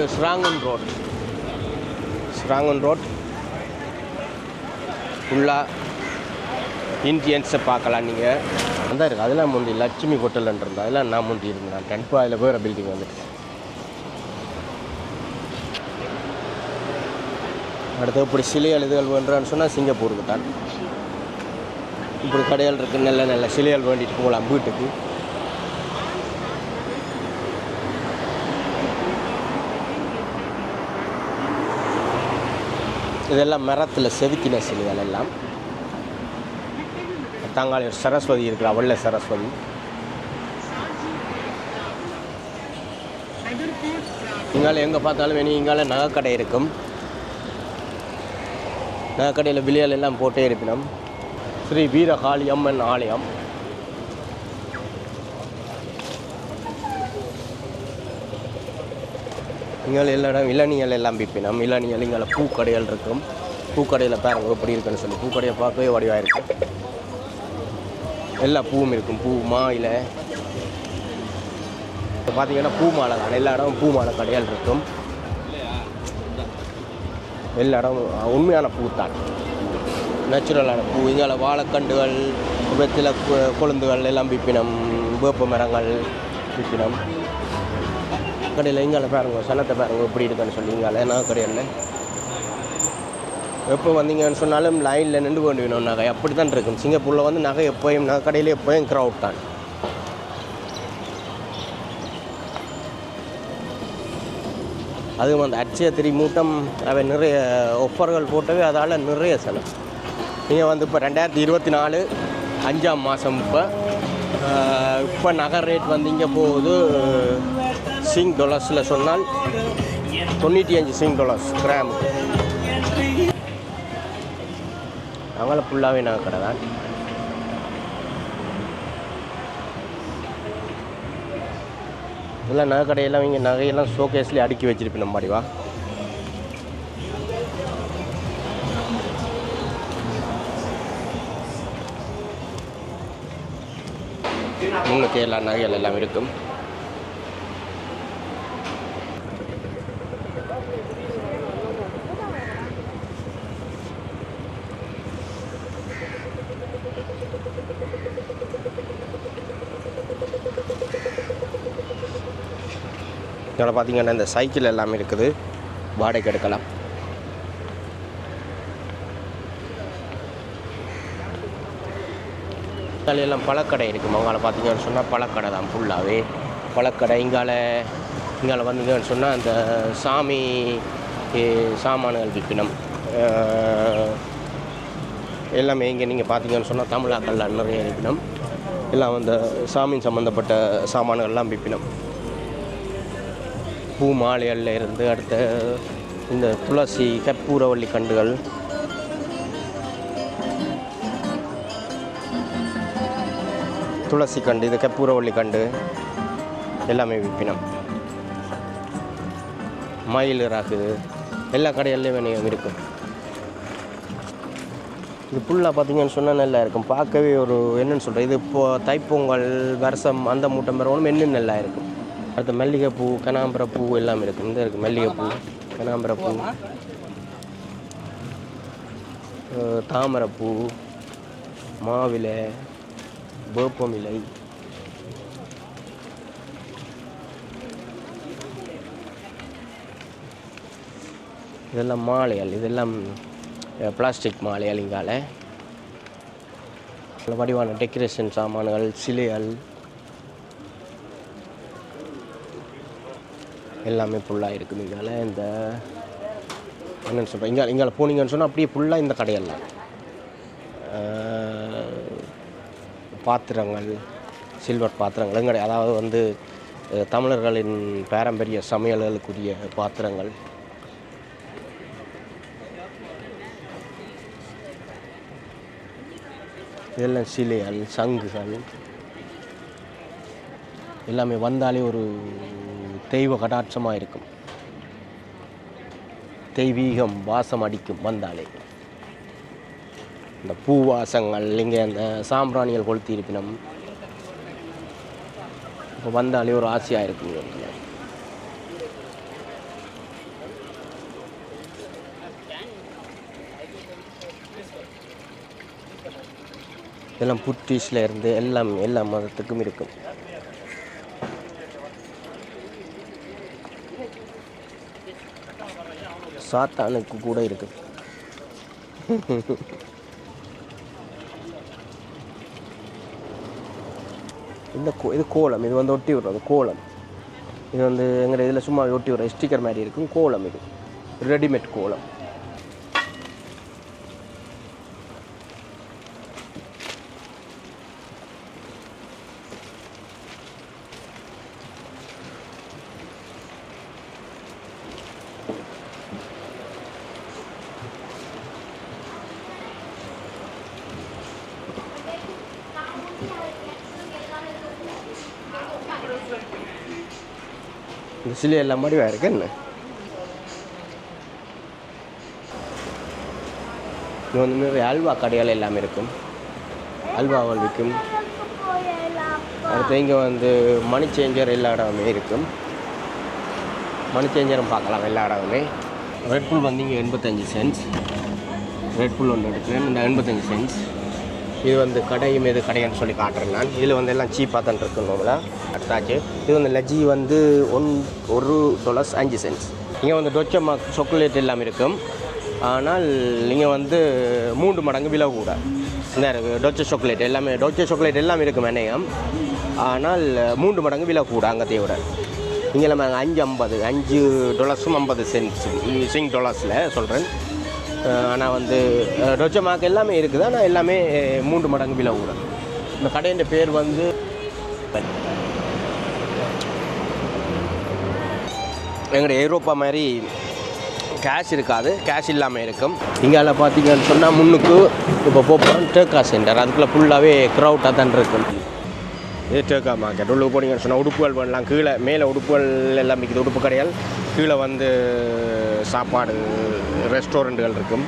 Serangoon road. Serangoon road. ஃபுல்லாக இந்தியன்ஸை பார்க்கலாம் நீங்கள் அதான் இருக்குது அதெல்லாம் முந்தி லட்சுமி ஹோட்டல்ன்ற இருந்தால் அதெல்லாம் நான் முந்தி இருந்தேன். டென் அதில் வேறு பில்டிங் வந்துட்டு அடுத்து இப்படி சிலை எழுதுகள் வேண்டுறான்னு சொன்னால் சிங்கப்பூருக்கு தான். இப்படி கடைகள் இருக்குது நல்ல நல்ல சிலைகள் வேண்டிட்டு போகலாம் வீட்டுக்கு. இதெல்லாம் மரத்தில் செதுக்கின சிலைகள் எல்லாம். தாங்காளி சரஸ்வதி இருக்கிறா வெள்ளை சரஸ்வதி. இங்கால எங்கே பார்த்தாலும் வேணும் இங்கால நகைக்கடை இருக்கும். நகைக்கடையில் விலைகள் எல்லாம் போட்டே இருப்பினோம். ஸ்ரீ வீரகாளி அம்மன் ஆலயம். இங்கே எல்லா இடம் இளநியல் எல்லாம் பிப்பினம் இளநியல் இங்கே பூக்கடைகள் இருக்கும். பூக்கடையில் பாருங்க எப்படி இருக்குன்னு சொல்லி. பூக்கடையை பார்க்கவே வடிவாக இருக்கும் எல்லா பூவும் இருக்கும். பூ மாயிலை. இப்போ பார்த்தீங்கன்னா பூ மாலை தான். எல்லா இடமும் பூ மாலை கடைகள் இருக்கும். எல்லா இடமும் உண்மையான பூ தான் நேச்சுரலான பூ. இங்கே வாழைக்கண்டுகள் வெத்தில கொழுந்துகள் எல்லாம் பிப்பினம் வேப்ப மரங்கள் பிப்பினம் கடையில் இங்கால பாருங்க சனத்தை பாருங்க எப்படி இருக்குன்னு சொல்லி இங்கால. நான் கடையில். எப்போ வந்தீங்கன்னு சொன்னாலும் லைனில் நின்று கொண்டு வேணும் நகை. அப்படி தான் இருக்கும். சிங்கப்பூரில் வந்து நகை எப்போயும் நகை கடையில் எப்போயும் க்ரௌட் தான். அதுவும் அந்த அட்சய திரி மூட்டம் அவை நிறைய ஒஃபர்கள் போட்டவே அதால் நிறைய செலவு. நீங்கள் வந்து இப்போ ரெண்டாயிரத்தி இருபத்தி நாலு அஞ்சாம் மாதம் இப்போ இப்போ நகர் ரேட் வந்து இங்கே போகுது சிங் டொலர்ஸில் சொன்னால் தொண்ணூற்றி அஞ்சு சிங் டொலர்ஸ் கிராமுக்கு அவங்கள ஃபுல்லாகவே நகை கடை தான். இதெல்லாம் நகை கடையெல்லாம் இங்கே நகையெல்லாம் ஷோகேஸ்லேயே அடுக்கி வச்சிருப்பேன் நம்ம வா மூணு கேரளா நகைகள் எல்லாம் இருக்கும். இதில் பார்த்தீங்கன்னா இந்த சைக்கிள் எல்லாமே இருக்குது. வாடகைக்கு எடுக்கலாம். எல்லாம் பழக்கடை இருக்குது மங்கால பார்த்தீங்கன்னு சொன்னால் பழக்கடை தான் ஃபுல்லாகவே பழக்கடை இங்கால இங்கால வந்தீங்கன்னு சொன்னால் அந்த சாமி சாமான்கள் விற்பினம். எல்லாமே இங்கே நீங்கள் பார்த்தீங்கன்னு சொன்னால் தமிழாக்கள்லாம் நிறைய விற்பினம். எல்லாம் அந்த சாமி சம்மந்தப்பட்ட சாமான்கள்லாம் விற்பினம். பூ மாலைகளில் இருந்து அடுத்த இந்த துளசி கற்பூரவள்ளி கண்டுகள் துளசி கண்டு இது கற்பூரவள்ளி கண்டு எல்லாமே விற்பினம். மயில் ராகு எல்லா கடைகள்லையும் வேணும் இருக்கும். இது ஃபுல்லாக பார்த்தீங்கன்னு சொன்னால் நல்லா இருக்கும். பார்க்கவே ஒரு என்னென்னு சொல்கிறேன் இது இப்போ தைப்பொங்கல் வருஷம் அந்த மூட்டை மரம் என்ன நல்லா இருக்கும். அடுத்து மல்லிகைப்பூ கனாம்பர பூ எல்லாமே இருக்கும் இந்த இருக்குது மல்லிகைப்பூ கனாம்பர பூ தாமரைப்பூ மாவிலை வேப்பமிலை. இதெல்லாம் மாலைகள் இதெல்லாம் பிளாஸ்டிக் மாலைகள் இங்கால. வடிவான டெக்கரேஷன் சாமான்கள் சிலைகள். எல்லாமே ஃபுல்லாக இருக்குது. இங்கால இந்த என்னென்னு சொல்கிறேன் இங்கே இங்கே போனீங்கன்னு சொன்னால் அப்படியே ஃபுல்லாக இந்த கடையெல்லாம் பாத்திரங்கள் சில்வர் பாத்திரங்கள் எங்கடை அதாவது வந்து தமிழர்களின் பாரம்பரிய சமையல்களுக்குரிய பாத்திரங்கள். இதெல்லாம் சிலைகள் சங்குகள். எல்லாமே வந்தாலே ஒரு தெய்வ கடாட்சமாக இருக்கும். தெய்வீகம் வாசம் அடிக்கும் வந்தாலே. இந்த பூ வாசங்கள் இங்கே அந்த சாம்பிராணிகள் கொளுத்தி இருப்பினம் இப்போ வந்தாலே ஒரு ஆசையாக இருக்கும் இதெல்லாம் புத்திஷில் இருந்து எல்லாம் எல்லா மதத்துக்கும் இருக்கும். சாத்தானுக்கு கூட இருக்கு. இந்த கோ இது கோலம் இது வந்து ஒட்டி விடுறது கோலம். இது வந்து எங்கள் இதில் சும்மா ஒட்டி விடுற ஸ்டிக்கர் மாதிரி இருக்கும் கோலம் இது. ரெடிமேட் கோலம். இந்த சிலை எல்லாம் மாதிரி இருக்கு என்ன? இது வந்து நிறைய அல்வா கடைகள் எல்லாமே இருக்கும். அல்வாவல் விற்கும் அடுத்து இங்கே வந்து மணி சேஞ்சர் எல்லா இடமுமே இருக்கும். மணி சேஞ்சரும் பார்க்கலாம் எல்லா இடமுமே ரெட் புல் வந்து இங்கே எண்பத்தஞ்சு சென்ட்ஸ் ரெட் புல் ஒன்று எடுக்கிறேன். இந்த எண்பத்தஞ்சு சென்ட்ஸ் இது வந்து கடையும் எது கடைன்னு சொல்லி காட்டுறேன் நான். இதில் வந்து எல்லாம் சீப்பாக தான் இருக்கு நம்மளா. அட்டாச்சு இது வந்து லஜ்ஜி வந்து ஒன் ஒரு டாலர்ஸ் அஞ்சு சென்ட்ஸ் இங்கே வந்து டொச்சமா சாக்லேட் எல்லாம் இருக்கும். ஆனால் நீங்கள் வந்து மூன்று மடங்கு விலை கூட. இந்த டொச்ச சாக்லேட் எல்லாமே டொச்ச சாக்லேட் எல்லாமே இருக்கும் என்னையம் ஆனால் மூன்று மடங்கு விலை கூட அங்கத்தைய விட. இங்கே நம்ம அஞ்சு ஐம்பது அஞ்சு டொலர்ஸும் ஐம்பது சென்ட்ஸ் சிங் டொலர்ஸில் சொல்கிறேன் ஆனால் வந்து டொச்சமாக்கு எல்லாமே இருக்குது. ஆனால் எல்லாமே மூன்று மடங்கு விலை கூட இந்த கடையின் பேர் வந்து எங்களுடைய ஐரோப்பா மாதிரி கேஷ் இருக்காது. கேஷ் இல்லாமல் இருக்கும். இங்கால பார்த்தீங்கன்னு சொன்னால் முன்னுக்கு இப்போ போகிறோம் டேக்கா சென்டர் அதுக்குள்ளே ஃபுல்லாகவே க்ரௌட்டாக தான் இருக்கும். டேக்கா மார்க்கெட் உள்ளே போனீங்கன்னு சொன்னால் உடுப்புகள் பண்ணலாம். கீழே மேலே உடுப்புகள் எல்லாம் விற்கிது. உடுப்பு கடைகள் கீழே வந்து சாப்பாடு ரெஸ்டாரண்ட்டுகள் இருக்கும்.